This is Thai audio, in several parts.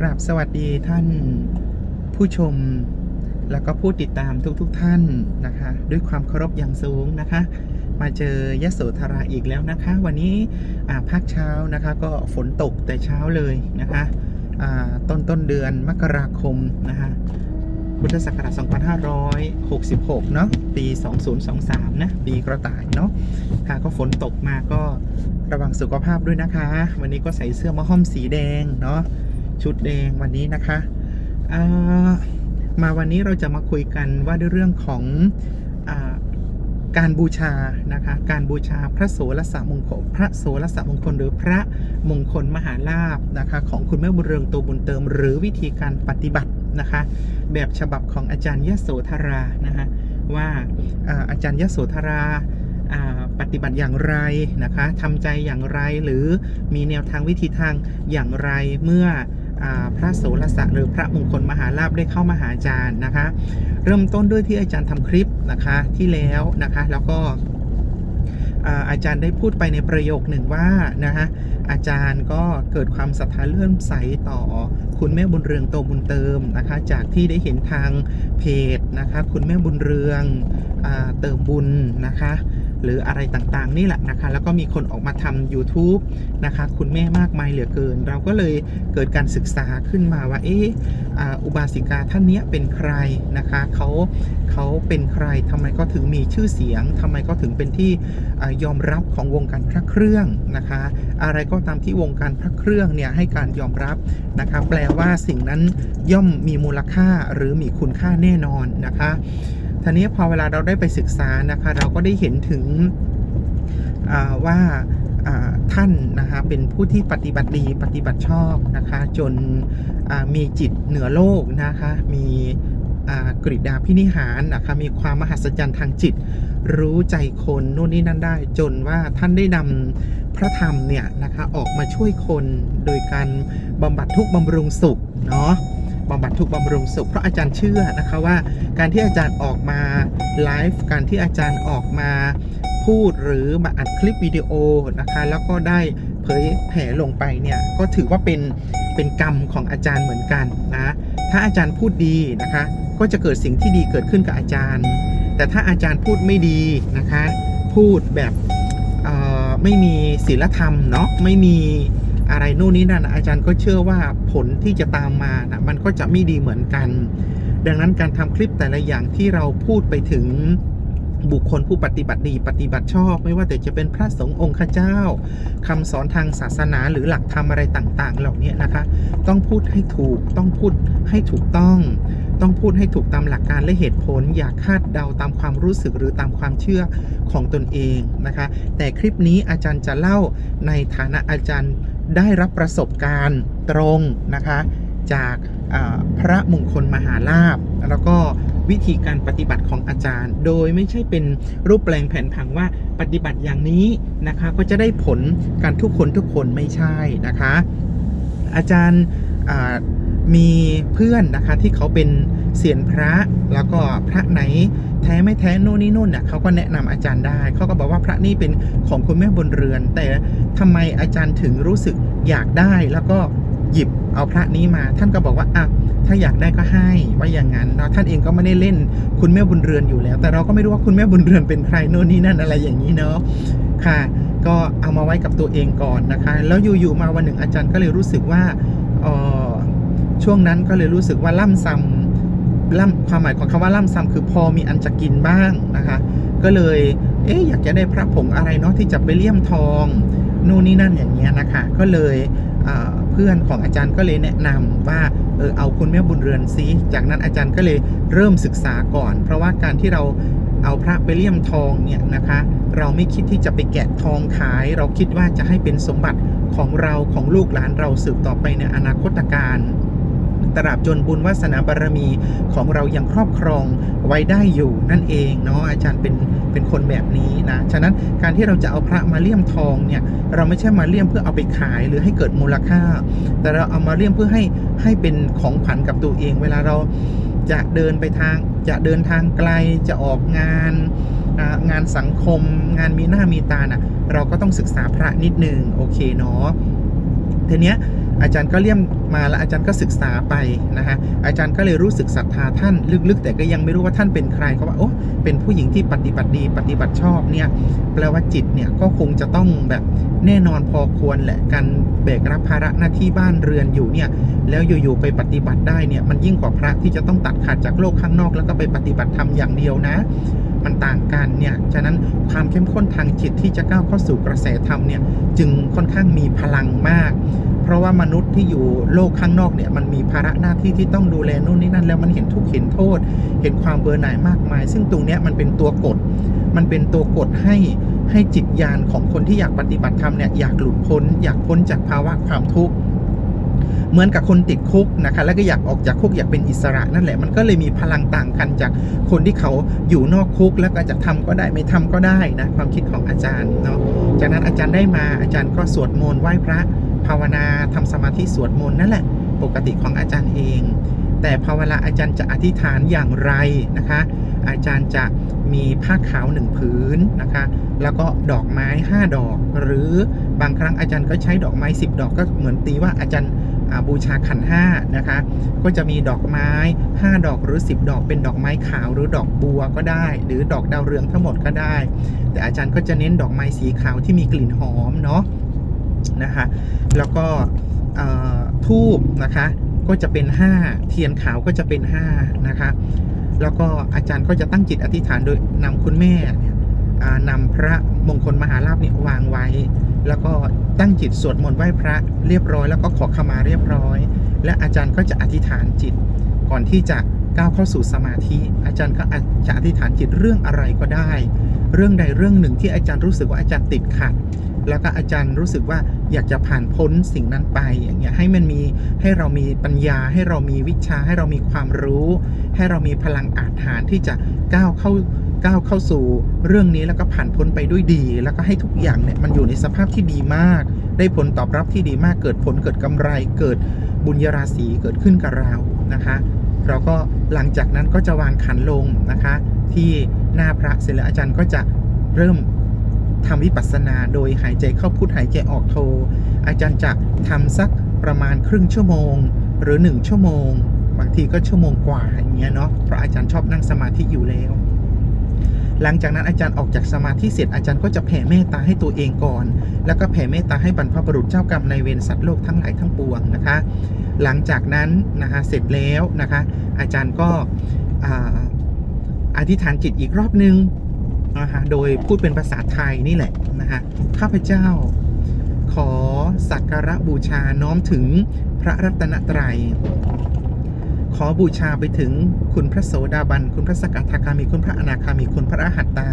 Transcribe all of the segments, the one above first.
กราบสวัสดีท่านผู้ชม แล้วก็ผู้ติดตามทุกๆทท่านนะคะ ด้วยความเคารพอย่างสูงนะคะ มาเจอยโสธราอีกแล้วนะคะ วันนี้ภาคเช้านะคะก็ฝนตกแต่เช้าเลยนะคะต้นต้นเดือนมกราคมนะคะพุทธศักราช 2566 เนาะปี 2023 นะ ปีกระต่ายเนาะค่ะก็ฝนตกมาก็ระวังสุขภาพด้วยนะคะ วันนี้ก็ใส่เสื้อมะฮ่อมสีแดงเนาะ ชุดแดงวันนี้นะคะามาวันนี้เราจะมาคุยกันว่าด้วยเรื่องของอาการบูชานะคะ การบูชาพระโสรสมงคล พระโสรสมงคลหรือพระมงคลมหาลาภนะคะ ของคุณแม่บุญเรืองตัวบุญเติม หรือวิธีการปฏิบัตินะคะ แบบฉบับของอาจารย์ยโสธรานะคะว่าอาอาจารย์ยโสธราปฏิบัติอย่างไรนะคะทำใจอย่างไรหรือมีแนวทางวิธีทางอย่างไรเมื่อ พระโสรสะหรือพระมงคลมหาลาภได้เข้ามาหาอาจารย์นะคะ เริ่มต้นด้วยที่อาจารย์ทำคลิปนะคะที่แล้วนะคะ แล้วก็อาอาจารย์ได้พูดไปในประโยคหนึ่งว่านะคะอาจารย์ก็เกิดความศรัทธาเลื่อมใสต่อคุณแม่บุญเรืองโตบุญเติมนะคะ จากที่ได้เห็นทางเพจนะคะ คุณแม่บุญเรืองอเติมบุญนะคะ หรืออะไรต่างๆ นี่แหละนะคะ แล้วก็มีคนออกมาทำ YouTube นะคะ คุณแม่มากมายเหลือเกิน เราก็เลยเกิดการศึกษาขึ้นมาว่า เอ๊อ่าอุบาสิกาท่านเนี้ยเป็นใครนะคะเขาเขาเป็นใครทำไมก็ถึงมีชื่อเสียงทำไมก็ถึงเป็นที่อยอมรับของวงการพระเครื่องนะคะ อะไรก็ตามที่วงการพระเครื่องเนี่ยให้การยอมรับนะคะแปลว่าสิ่งนั้นย่อมมีมูลค่าหรือมีคุณค่าแน่นอนนะคะ ทีนี้พอเวลาเราได้ไปศึกษานะคะ เราก็ได้เห็นถึงว่าท่านนะคะเป็นผู้ที่ปฏิบัติดีปฏิบัติชอบนะคะจนมีจิตเหนือโลกนะคะมีกริดาพินิหารนะคะมีความมหัศจรรย์ทางจิต รู้ใจคนนู่นนี่นั่นได้ จนว่าท่านได้นำพระธรรมเนี่ยนะคะออกมาช่วยคนโดยการบำบัดทุกข์บำรุงสุขเนาะ บำบัดทุกข์บำรุงสุข เพราะอาจารย์เชื่อนะคะว่า การที่อาจารย์ออกมาไลฟ์การที่อาจารย์ออกมาพูดหรือมาอัดคลิปวิดีโอนะคะแล้วก็ได้เผยแผ่ลงไปเนี่ยก็ถือว่าเป็นเป็นกรรมของอาจารย์เหมือนกันนะถ้าอาจารย์พูดดีนะคะ ก็จะเกิดสิ่งที่ดีเกิดขึ้นกับอาจารย์ แต่ถ้าอาจารย์พูดไม่ดีนะคะ พูดแบบเออไม่มีศีลธรรมเนาะไม่มี อะไรโน่นนี่นั่นอาจารย์ก็เชื่อว่าผลที่จะตามมานะมันก็จะไม่ดีเหมือนกัน ดังนั้นการทำคลิปแต่ละอย่างที่เราพูดไปถึง บุคคลผู้ปฏิบัติดีปฏิบัติชอบ ไม่ว่าแต่จะเป็นพระสงฆ์องค์ข้าเจ้าคำสอนทางศาสนาหรือหลักธรรมอะไรต่าง ๆ เหล่านี้นะคะ ต้องพูดให้ถูกต้องพูดให้ถูกต้อง ต้องพูดให้ถูกตามหลักการและเหตุผล อย่าคาดเดาตามความรู้สึกหรือตามความเชื่อของตนเองนะคะ แต่คลิปนี้อาจารย์จะเล่าในฐานะอาจารย์ได้รับประสบการณ์ตรงนะคะ จากพระมงคลมหาลาภแล้วก็วิธีการปฏิบัติของอาจารย์ โดยไม่ใช่เป็นรูปแปลงแผนผังว่าปฏิบัติอย่างนี้นะคะก็จะได้ผลกันทุกคนทุกคนไม่ใช่นะคะ อาจารย์มีเพื่อนนะคะที่เขาเป็นเสียนพระแล้วก็พระไหนแท้ไม่แท้โน่นนี่นู่นเนี่ยเขาก็แนะนำอาจารย์ได้ เขาก็บอกว่าพระนี่เป็นของคุณแม่บนเรือน แต่ทำไมอาจารย์ถึงรู้สึกอยากได้แล้วก็ หยิบเอาพระนี้มา ท่านก็บอกว่าอะถ้าอยากได้ก็ให้ว่าอย่างนั้นเนาะท่านเองก็ไม่ได้เล่นคุณแม่บุญเรือนอยู่แล้ว แต่เราก็ไม่รู้ว่าคุณแม่บุญเรือนเป็นใครโน่นนี่นั่นอะไรอย่างนี้เนาะค่ะ ก็เอามาไว้กับตัวเองก่อนนะคะ แล้วอยู่ๆมาวันหนึ่งอาจารย์ก็เลยรู้สึกว่าอ่อช่วงนั้นก็เลยรู้สึกว่าล่ำซ้ำล่ำความหมายของคำว่าล่ำซ้ำคือพอมีอันจะกินบ้างนะคะ ก็เลยเอ๊ะอยากจะได้พระผงอะไรเนาะที่จะไปเลี่ยมทอง นู่นนี่นั่นอย่างเงี้ยนะคะ ก็เลยเพื่อนของอาจารย์ก็เลยแนะนำว่าเออเอาคุณแม่บุญเรือนซิจากนั้นอาจารย์ก็เลยเริ่มศึกษาก่อน เพราะว่าการที่เราเอาพระไปเลี่ยมทองเนี่ยนะคะ เราไม่คิดที่จะไปแกะทองขาย เราคิดว่าจะให้เป็นสมบัติของเราของลูกหลานเราสืบต่อไปในอนาคตการ ตราบจนบุญวาสนาบารมีของเรายังครอบครองไว้ได้อยู่นั่นเองเนาะอาจารย์เป็นเป็นคนแบบนี้นะฉะนั้นการที่เราจะเอาพระมาเลี่ยมทองเนี่ยเราไม่ใช่มาเลี่ยมเพื่อเอาไปขายหรือให้เกิดมูลค่า แต่เราเอามาเลี่ยมเพื่อให้ให้เป็นของขวัญกับตัวเอง เวลาเราจะเดินไปทางจะเดินทางไกลจะออกงานงานสังคม งานมีหน้ามีตาน่ะเราก็ต้องศึกษาพระนิดนึงโอเคเนาะทีเนี้ย อาจารย์ก็เลี่ยมมาแล้วอาจารย์ก็ศึกษาไปนะฮะอาจารย์ก็เลยรู้สึกศรัทธาท่านลึกๆ แต่ก็ยังไม่รู้ว่าท่านเป็นใครเขาว่าโอ้เป็นผู้หญิงที่ปฏิบัติดี ปฏิบัติชอบเนี่ยแปลว่าจิตเนี่ยก็คงจะต้องแบบแน่นอนพอควรแหละการแบกรับภาระหน้าที่บ้านเรือนอยู่เนี่ยแล้วอยู่ๆไปปฏิบัติได้เนี่ยมันยิ่งกว่าพระที่จะต้องตัดขาดจากโลกข้างนอก แล้วก็ไปปฏิบัติธรรมอย่างเดียวนะมันต่างกันเนี่ย ฉะนั้นความเข้มข้นทางจิตที่จะก้าวเข้าสู่กระแสธรรมเนี่ย จึงค่อนข้างมีพลังมาก เพราะว่ามนุษย์ที่อยู่โลกข้างนอกเนี่ยมันมีภาระหน้าที่ที่ต้องดูแลนู่นนี่นั่นแล้วมันเห็นทุกข์เห็นโทษ เห็นความเบื่อหน่ายมากมาย ซึ่งตรงเนี้ยมันเป็นตัวกดมันเป็นตัวกดให้ให้จิตญาณของคนที่อยากปฏิบัติธรรมเนี่ยอยากหลุดพ้น อยากพ้นจากภาวะความทุกข์เหมือนกับคนติดคุกนะคะแล้วก็อยากออกจากคุกอยากเป็นอิสระนั่นแหละมันก็เลยมีพลังต่างกันจากคนที่เขาอยู่นอกคุกแล้วก็จะทำก็ได้ไม่ทำก็ได้นะความคิดของอาจารย์เนาะจากนั้นอาจารย์ได้มาอาจารย์ก็สวดมนต์ไหว้พระ ภาวนาทำสมาธิสวดมนต์นั่นแหละ ปกติของอาจารย์เอง แต่พอเวลาอาจารย์จะอธิษฐานอย่างไรนะคะ อาจารย์จะมีผ้าขาวหนึ่งผืนนะคะ แล้วก็ดอกไม้ 5 ดอก หรือบางครั้งอาจารย์ก็ใช้ดอกไม้ 10 ดอกก็เหมือนตีว่าอาจารย์บูชาขันห้านะคะ ก็จะมีดอกไม้ 5 ดอกหรือ 10 ดอก เป็นดอกไม้ขาวหรือดอกบัวก็ได้ หรือดอกดาวเรืองทั้งหมดก็ได้ แต่อาจารย์ก็จะเน้นดอกไม้สีขาวที่มีกลิ่นหอมเนาะ นะคะ แล้วก็ทูบนะคะ ก็จะเป็น 5 เทียนขาวก็จะเป็น 5 นะคะ แล้วก็อาจารย์ก็จะตั้งจิตอธิษฐานโดยนำคุณแม่เนี่ยอ่านำพระมงคลมหาลาภเนี่ยวางไว้ แล้วก็ตั้งจิตสวดมนต์ไหว้พระเรียบร้อย แล้วก็ขอขมาเรียบร้อย และอาจารย์ก็จะอธิษฐานจิต ก่อนที่จะก้าวเข้าสู่สมาธิ อาจารย์ก็จะอธิษฐานจิตเรื่องอะไรก็ได้ เรื่องใดเรื่องหนึ่งที่อาจารย์รู้สึกว่าอาจารย์ติดขัด แล้วก็อาจารย์รู้สึกว่าอยากจะผ่านพ้นสิ่งนั้นไปอย่างเงี้ยให้มันมีให้เรามีปัญญา ให้เรามีวิชา ให้เรามีความรู้ ให้เรามีพลังอาจหารที่จะก้าวเข้าก้าวเข้าสู่เรื่องนี้แล้วก็ผ่านพ้นไปด้วยดี แล้วก็ให้ทุกอย่างเนี่ยมันอยู่ในสภาพที่ดีมาก ได้ผลตอบรับที่ดีมากเกิดผลเกิดกำไร เกิดบุญยราศีเกิดขึ้นกับเรานะคะเราก็หลังจากนั้นก็จะวางขันลงนะคะ ที่หน้าพระเสร็จแล้วอาจารย์ก็จะเริ่ม ทำวิปัสสนาโดยหายใจเข้าพุทหายใจออกโท อาจารย์จะทำสักประมาณครึ่งชั่วโมง หรือ 1 ชั่วโมง บางทีก็ชั่วโมงกว่าอย่างเงี้ยเนาะเพราะอาจารย์ชอบนั่งสมาธิอยู่แล้ว หลังจากนั้นอาจารย์ออกจากสมาธิเสร็จอาจารย์ก็จะแผ่เมตตาให้ตัวเองก่อน แล้วก็แผ่เมตตาให้บรรพบุรุษเจ้ากรรมในเวรสัตว์โลกทั้งหลายทั้งปวงนะคะ หลังจากนั้นนะคะเสร็จแล้วนะคะ อาจารย์ก็อ่าอธิษฐานจิตอีกรอบนึง นะคะโดยพูดเป็นภาษาไทยนี่แหละนะคะข้าพเจ้า ขอสักการะบูชาน้อมถึงพระรัตนตรัย ขอบูชาไปถึงคุณพระโสดาบัน คุณพระสกทาคามี คุณพระอนาคามี คุณพระอรหัตตา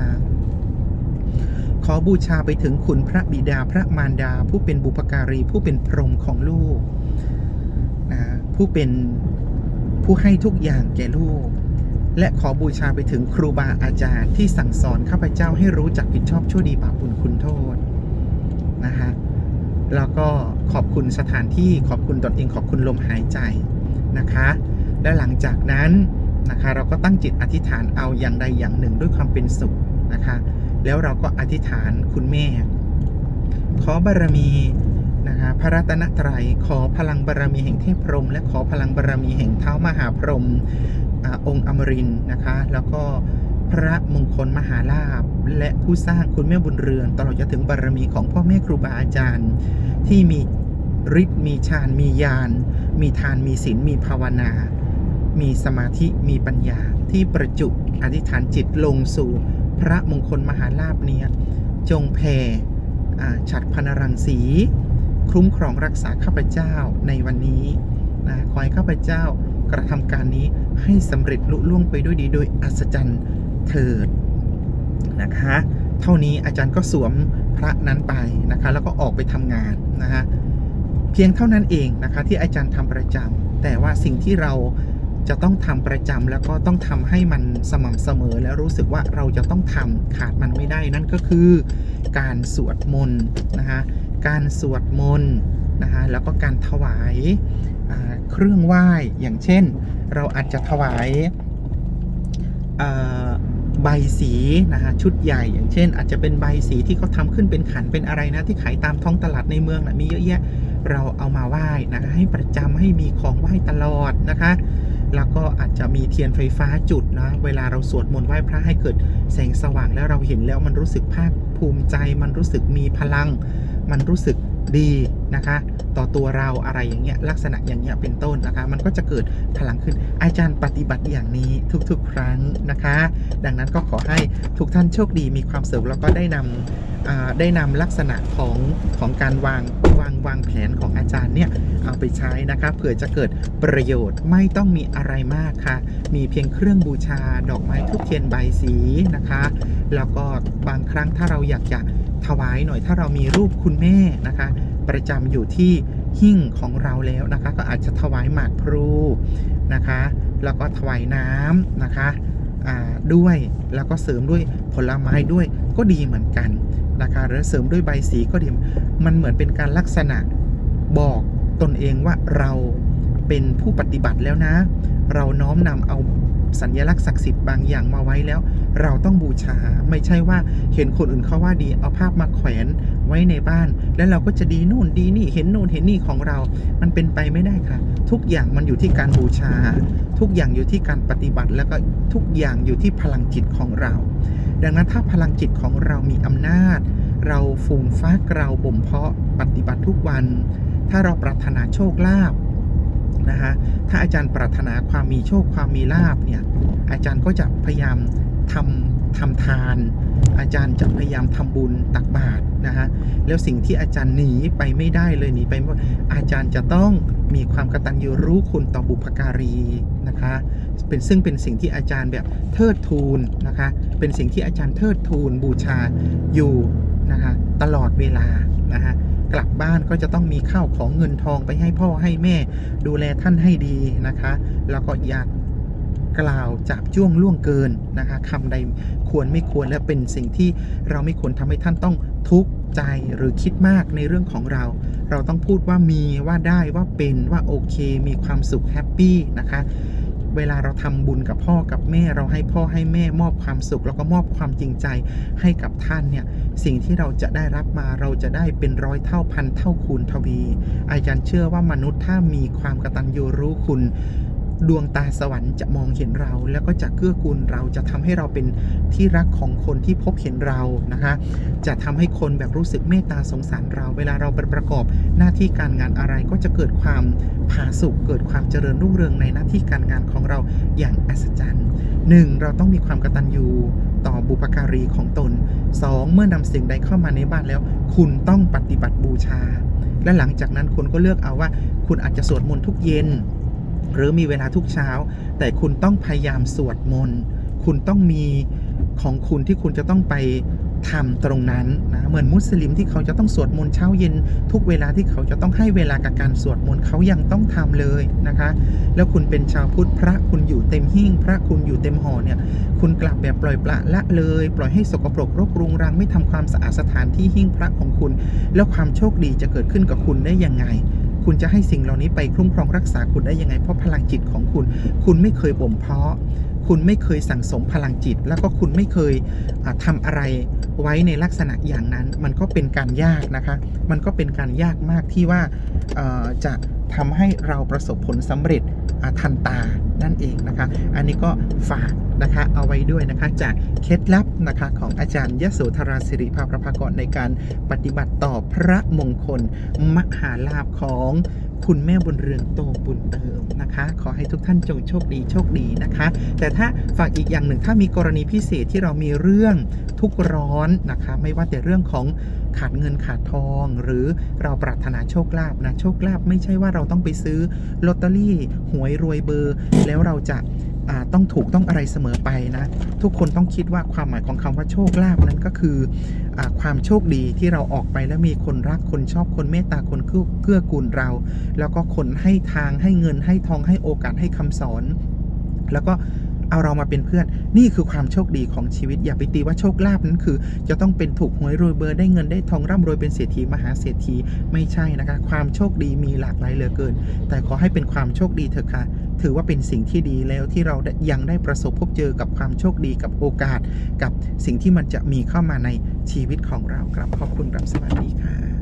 ขอบูชาไปถึงคุณพระบิดาพระมารดา ผู้เป็นบุพการี ผู้เป็นพรหมของลูกนะผู้เป็นผู้ให้ทุกอย่างแก่ลูก และขอบูชาไปถึงครูบาอาจารย์ที่สั่งสอนข้าพเจ้าให้รู้จักผิดชอบชั่วดีบาปบุญคุณโทษนะคะแล้วก็ขอบคุณสถานที่ขอบคุณตนเองขอบคุณลมหายใจนะคะ และหลังจากนั้นนะคะเราก็ตั้งจิตอธิษฐานเอาอย่างใดอย่างหนึ่งด้วยความเป็นสุขนะคะ แล้วเราก็อธิษฐานคุณแม่ ขอบารมี นะคะพระรัตนตรัยขอพลังบารมีแห่งเทพพรหมและขอพลังบารมีแห่งเท้ามหาพรหมอองค์อมรินนะคะ แล้วก็พระมงคลมหาลาภและผู้สร้างคุณแม่บุญเรือน ตลอดจนถึงบารมีของพ่อแม่ครูบาอาจารย์ ที่มีฤทธิ์มีฌานมีญาณมีทานมีศีลมีภาวนา มีสมาธิมีปัญญาที่ประจุอธิษฐานจิตลงสู่ พระมงคลมหาลาภเนี้ยจงแผ่ฉัดพนรังสี คุ้มครองรักษาข้าพเจ้าในวันนี้นะขอให้ข้าพเจ้ากระทำการนี้ให้สำเร็จลุล่วงไปด้วยดีโดยอัศจรรย์เถิดนะคะ เท่านี้อาจารย์ก็สวมพระนั้นไปนะคะ แล้วก็ออกไปทำงานนะฮะเพียงเท่านั้นเองนะคะ ที่อาจารย์ทำประจำแต่ว่าสิ่งที่เราจะต้องทำประจำแล้วก็ต้องทำให้มันสม่ำเสมอ แล้วรู้สึกว่าเราจะต้องทำขาดมันไม่ได้นั่นก็คือการสวดมนต์นะคะ การสวดมนต์นะคะแล้วก็การถวายาเครื่องไหว้อย่างเช่น เราอาจจะถวายาใบสีนะคะชุดใหญ่อย่างเช่น อาจจะเป็นใบสีที่เขาทำขึ้นเป็นขันเป็นอะไรนะ ที่ขายตามท้องตลาดในเมืองนะมีเยอะแยะเราเอามาไหว้นะคะให้ประจำให้มีของไหว้ตลอดนะคะ แล้วก็อาจจะมีเทียนไฟฟ้าจุดนะเวลาเราสวดมนต์ไหว้พระให้เกิดแสงสว่างแล้วเราเห็นแล้วมันรู้สึกภาคภูมิใจ มันรู้สึกมีพลัง มันรู้สึกดี นะคะ ต่อตัวเราอะไรอย่างเงี้ยลักษณะอย่างเงี้ยเป็นต้นนะคะ มันก็จะเกิดพลังขึ้นอาจารย์ปฏิบัติอย่างนี้ทุกๆ ครั้งนะคะ ดังนั้นก็ขอให้ทุกท่านโชคดีมีความสุขแล้วก็ได้นำได้นำลักษณะของของการวางวางวางแผนของอาจารย์เนี่ยเอาไปใช้นะคะเผื่อจะเกิดประโยชน์ไม่ต้องมีอะไรมากค่ะ มีเพียงเครื่องบูชาดอกไม้ทุกเทียนใบสีนะคะ แล้วก็บางครั้งถ้าเราอยากจะถวายหน่อยถ้าเรามีรูปคุณแม่นะคะ ประจำอยู่ที่หิ้งของเราแล้วนะคะ ก็อาจจะถวายหมากพลูนะคะ แล้วก็ถวายน้ำนะคะด้วยแล้วก็เสริมด้วยผลไม้ด้วยก็ดีเหมือนกันนะคะหรือเสริมด้วยใบสีก็ดีมันเหมือนเป็นการลักษณะบอกตนเองว่าเราเป็นผู้ปฏิบัติแล้วนะ เราน้อมนำเอา สัญลักษณ์ศักดิ์สิทธิ์บางอย่างมาไว้แล้ว เราต้องบูชาไม่ใช่ว่าเห็นคนอื่นเขาว่าดีเอาภาพมาแขวนไว้ในบ้าน แล้วเราก็จะดีนู่นดีนี่เห็นนู่นเห็นนี่ของเรา มันเป็นไปไม่ได้ค่ะ ทุกอย่างมันอยู่ที่การบูชา ทุกอย่างอยู่ที่การปฏิบัติ แล้วก็ทุกอย่างอยู่ที่พลังจิตของเรา ดังนั้นถ้าพลังจิตของเรามีอำนาจ เราฟูมฟักเราบ่มเพาะปฏิบัติทุกวัน ถ้าเราปรารถนาโชคลาภ นะคะถ้าอาจารย์ปรารถนาความมีโชคความมีลาภเนี่ยอาจารย์ก็จะพยายามทำทำทาน อาจารย์จะพยายามทำบุญตักบาตรนะฮะแล้วสิ่งที่อาจารย์หนีไปไม่ได้เลยหนีไปไม่ได้อาจารย์จะต้องมีความกตัญญูรู้คุณต่อบุพการีนะคะเป็นซึ่งเป็นสิ่งที่อาจารย์แบบเทิดทูนนะคะเป็นสิ่งที่อาจารย์เทิดทูนบูชาอยู่นะคะตลอดเวลานะคะ กลับบ้านก็จะต้องมีข้าวของเงินทองไปให้พ่อให้แม่ ดูแลท่านให้ดีนะคะ แล้วก็อยากกล่าวจับจ้วงล่วงเกินนะคะคำใดควรไม่ควรและเป็นสิ่งที่เราไม่ควรทำให้ท่านต้องทุกข์ใจหรือคิดมากในเรื่องของเรา เราต้องพูดว่ามีว่าได้ว่าเป็นว่าโอเค มีความสุขแฮปปี้นะคะ เวลาเราทำบุญกับพ่อกับแม่เราให้พ่อให้แม่มอบความสุข แล้วก็มอบความจริงใจให้กับท่านเนี่ยสิ่งที่เราจะได้รับมาเราจะได้เป็นร้อยเท่าพันเท่าคูณทวี อาจารย์เชื่อว่ามนุษย์ถ้ามีความกตัญญูรู้คุณ ดวงตาสวรรค์จะมองเห็นเรา แล้วก็จะเกื้อกูลเราจะทำให้เราเป็นที่รักของคนที่พบเห็นเรานะคะจะทำให้คนแบบรู้สึกเมตตาสงสารเรา เวลาเราไปประกอบหน้าที่การงานอะไรก็จะเกิดความผาสุกเกิดความเจริญรุ่งเรืองในหน้าที่การงานของเราอย่างอัศจรรย์หนึ่งเราต้องมีความกตัญญูต่อบุปการีของตนสองเมื่อนำสิ่งใดเข้ามาในบ้านแล้ว คุณต้องปฏิบัติบูชา และหลังจากนั้นคุณก็เลือกเอาว่า คุณอาจจะสวดมนต์ทุกเย็น หรือมีเวลาทุกเช้า แต่คุณต้องพยายามสวดมนต์คุณต้องมีของคุณที่คุณจะต้องไปทำตรงนั้นนะเหมือนมุสลิมที่เขาจะต้องสวดมนต์เช้าเย็น ทุกเวลาที่เขาจะต้องให้เวลากับการสวดมนต์เขายังต้องทำเลยนะคะ แล้วคุณเป็นชาวพุทธพระคุณอยู่เต็มหิ้งพระคุณอยู่เต็มหอเนี่ยคุณกลับแบบปล่อยปละละเลย ปล่อยให้สกปรกรกรุงรังไม่ทำความสะอาดสถานที่หิ้งพระของคุณ แล้วความโชคดีจะเกิดขึ้นกับคุณได้ยังไง คุณจะให้สิ่งเหล่านี้ไปคุ้มครองรักษาคุณได้ยังไง เพราะพลังจิตของคุณ คุณไม่เคยบ่มเพาะ คุณไม่เคยสั่งสมพลังจิต แล้วก็คุณไม่เคยอ่าทำอะไรไว้ในลักษณะอย่างนั้น มันก็เป็นการยากนะคะ มันก็เป็นการยากมากที่ว่าจะทำให้เราประสบผลสำเร็จทันตานั่นเองนะคะ อันนี้ก็ฝาก นะคะ เอาไว้ด้วยนะคะ จากเคล็ดลับนะคะของอาจารย์ยโสธราสิริภาประภากรในการปฏิบัติต่อพระมงคล มหาลาภของคุณแม่บุญเรืองโตบุญเติมนะคะ ขอให้ทุกท่านจงโชคดีโชคดีนะคะ แต่ถ้าฝากอีกอย่างหนึ่งถ้ามีกรณีพิเศษที่เรามีเรื่องทุกข์ร้อนนะคะ ไม่ว่าแต่เรื่องของขาดเงินขาดทอง หรือเราปรารถนาโชคลาภนะโชคลาภไม่ใช่ว่าเราต้องไปซื้อลอตเตอรี่หวยรวยเบอร์ แล้วเราจะ ต้องถูกต้องอะไรเสมอไปนะ ทุกคนต้องคิดว่าความหมายของคำว่าโชคลาภนั้นก็คืออความโชคดีที่เราออกไปแล้วมีคนรักคนชอบคนเมตตาคนเกื้อเกื้อกูลเรา แล้วก็คนให้ทางให้เงินให้ทองให้โอกาสให้คำสอน แล้วก็ เอาเรามาเป็นเพื่อน นี่คือความโชคดีของชีวิต อย่าไปตีว่าโชคลาภนั้นคือ จะต้องเป็นถูกหวยรวยเบอร์ได้เงินได้ทองร่ำรวยเป็นเศรษฐีมหาเศรษฐีไม่ใช่นะคะ ความโชคดีมีหลากหลายเหลือเกิน แต่ขอให้เป็นความโชคดีเถอะค่ะ ถือว่าเป็นสิ่งที่ดีแล้วที่เรายังได้ประสบพบเจอกับความโชคดีกับโอกาส กับสิ่งที่มันจะมีเข้ามาในชีวิตของเราครับขอบคุณครับสวัสดีค่ะ